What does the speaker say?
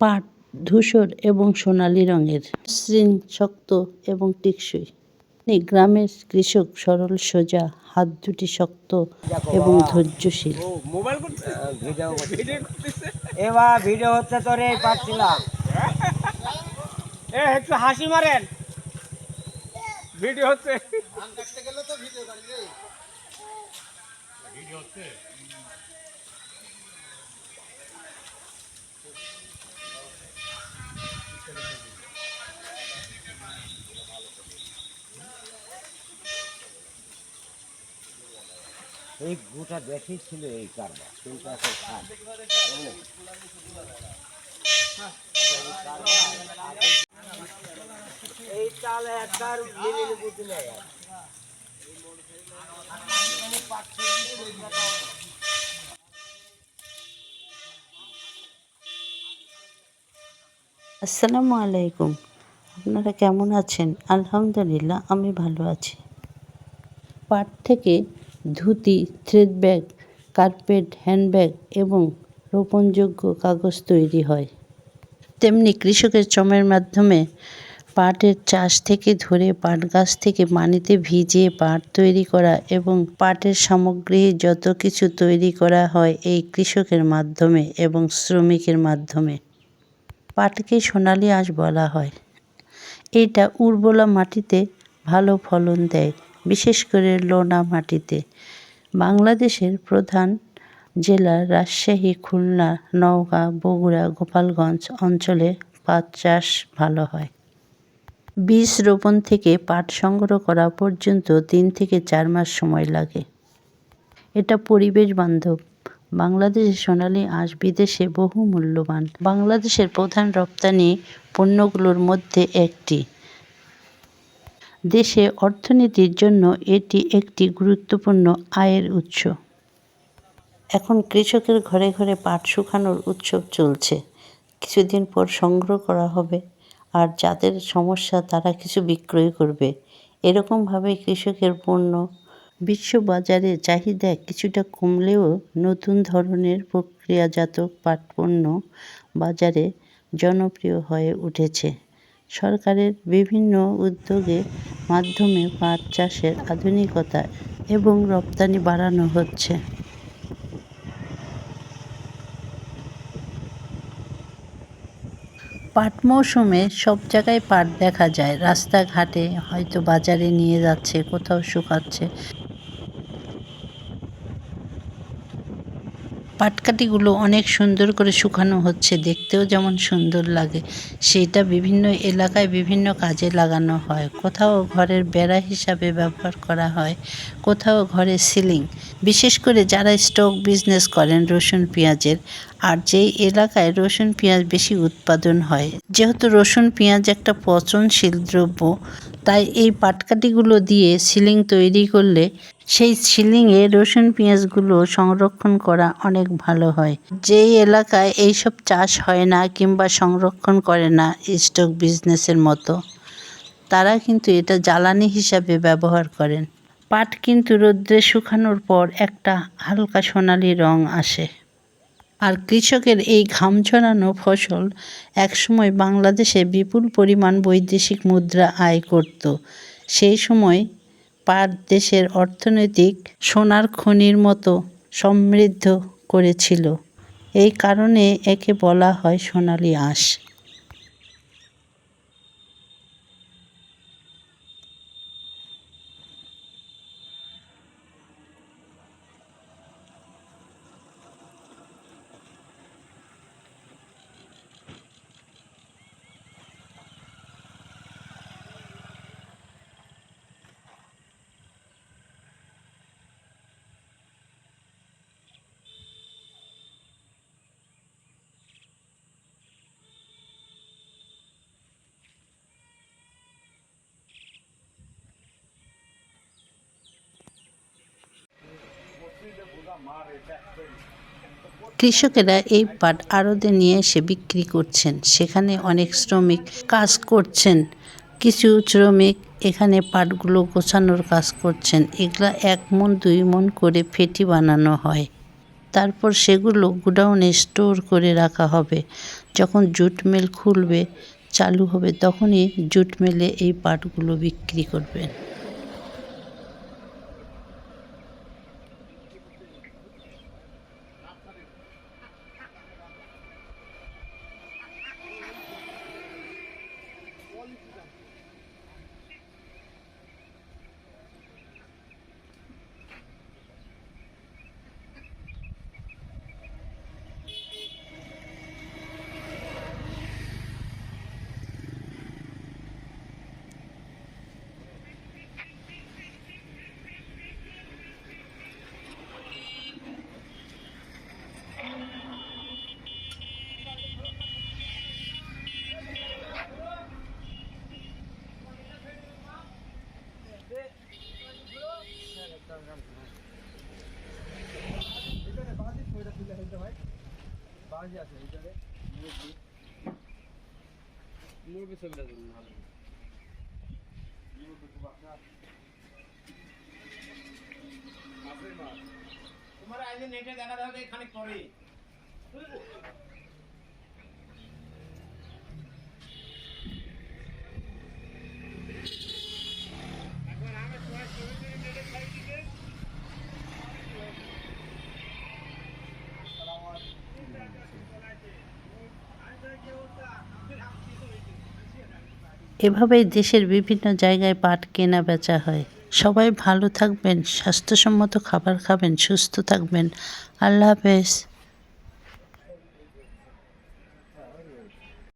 পাট, ধূসর এবং সোনালী রঙের মসৃণ শক্ত এবং টেকসই। গ্রামের কৃষক সরল, সোজা, হাত দুটি শক্ত এবং ধৈর্যশীল। ভিডিও ভিডিও এবার ভিডিও হচ্ছে পাচ্ছিলাম একটু হাসি মারেন। ভিডিও হচ্ছে। এই গোটা বেশি ছিল এই কারবার। কিন্তু এই চাল একবার মিলিয়ে বুঝি আসসালামু আলাইকুম। আপনারা কেমন আছেন? আলহামদুলিল্লাহ, আমি ভালো আছি। পাট থেকে dhoti thread bag carpet handbag এবং রোপণযোগ্য কাগজ তৈরি হয়। তেমনি কৃষকের চমের মাধ্যমে পাটের চাষ থেকে ধরে পাট গাছ থেকে পানিতে ভিজিয়ে পাট তৈরি করা এবং পাটের সামগ্রী, যত কিছু তৈরি করা হয় এই কৃষকের মাধ্যমে এবং শ্রমিকের মাধ্যমে। পাটকে সোনালী আঁশ বলা হয়। এটা উর্বরা মাটিতে ভালো ফলন দেয়, বিশেষ করে লোনা মাটিতে। বাংলাদেশের প্রধান জেলা রাজশাহী, খুলনা, নওগাঁ, বগুড়া, গোপালগঞ্জ অঞ্চলে পাট চাষ ভালো হয়। বীজ রোপণ থেকে পাট সংগ্রহ করা পর্যন্ত তিন থেকে চার মাস সময় লাগে। এটা পরিবেশ বান্ধব। বাংলাদেশের সোনালী আঁশ বিদেশে বহু মূল্যবান। বাংলাদেশের প্রধান রপ্তানি পণ্যগুলোর মধ্যে একটি। দেশে অর্থনীতির জন্য এটি একটি গুরুত্বপূর্ণ আয়ের উৎস। এখন কৃষকের ঘরে ঘরে পাট শুকানোর উৎসব চলছে। কিছুদিন পর সংগ্রহ করা হবে আর যাদের সমস্যা তারা কিছু বিক্রয় করবে। এরকমভাবে কৃষকের পণ্য বিশ্ববাজারে চাহিদা কিছুটা কমলেও নতুন ধরনের প্রক্রিয়াজাত পাট পণ্য বাজারে জনপ্রিয় হয়ে উঠেছে। সরকারের বিভিন্ন উদ্যোগের মাধ্যমে পাট চাষের আধুনিকতা এবং রপ্তানি বাড়ানো হচ্ছে। পাট মৌসুমে সব জায়গায় পাট দেখা যায়। রাস্তাঘাটে হয়তো বাজারে নিয়ে যাচ্ছে, কোথাও শুকাচ্ছে। পাটকাঠিগুলো অনেক সুন্দর করে শুকানো হচ্ছে, দেখতেও যেমন সুন্দর লাগে। সেটা বিভিন্ন এলাকায় বিভিন্ন কাজে লাগানো হয়। কোথাও ঘরের বেড়া হিসাবে ব্যবহার করা হয়, কোথাও ঘরে সিলিং। বিশেষ করে যারা স্টক বিজনেস করেন রসুন, পেঁয়াজের আর যেই এলাকায় রসুন পেঁয়াজ বেশি উৎপাদন হয়, যেহেতু রসুন পেঁয়াজ একটা পচনশীল দ্রব্য, তাই এই পাটকাঠিগুলো দিয়ে সিলিং তৈরি করলে সেই সিলিংয়ে রসুন পেঁয়াজগুলো সংরক্ষণ করা অনেক ভালো হয়। যেই এলাকায় এইসব চাষ হয় না কিংবা সংরক্ষণ করে না স্টক বিজনেসের মতো, তারা কিন্তু এটা জ্বালানি হিসাবে ব্যবহার করেন। পাট কিন্তু রোদ্রে শুকানোর পর একটা হালকা সোনালি রং আসে। আর কৃষকের এই ঘাম ছড়ানো ফসল একসময় বাংলাদেশে বিপুল পরিমাণ বৈদেশিক মুদ্রা আয় করত। সেই সময় পাট দেশের অর্থনৈতিক সোনার খনির মতো সমৃদ্ধ করেছিল। এই কারণে একে বলা হয় সোনালি আঁশ। কৃষকেরা এই পাট আড়তে নিয়ে এসে বিক্রি করছেন। সেখানে অনেক শ্রমিক কাজ করছেন। কিছু শ্রমিক এখানে পাটগুলো গোছানোর কাজ করছেন। এগুলা এক মন, দুই মন করে ফেটি বানানো হয়। তারপর সেগুলো গুডাউনে স্টোর করে রাখা হবে। যখন জুট মিল খুলবে, চালু হবে, তখনই জুট মিলে এই পাটগুলো বিক্রি করবেন। মুরগি। ছবিটা ধরুন ভালো তোমার আজ নেটে দেখা যাবে এখানে করে। এভাবেই দেশের বিভিন্ন জায়গায় পাট কেনা বেচা হয়। সবাই ভালো থাকবেন, স্বাস্থ্যসম্মত খাবার খাবেন, সুস্থ থাকবেন। আল্লাহ হাফেজ।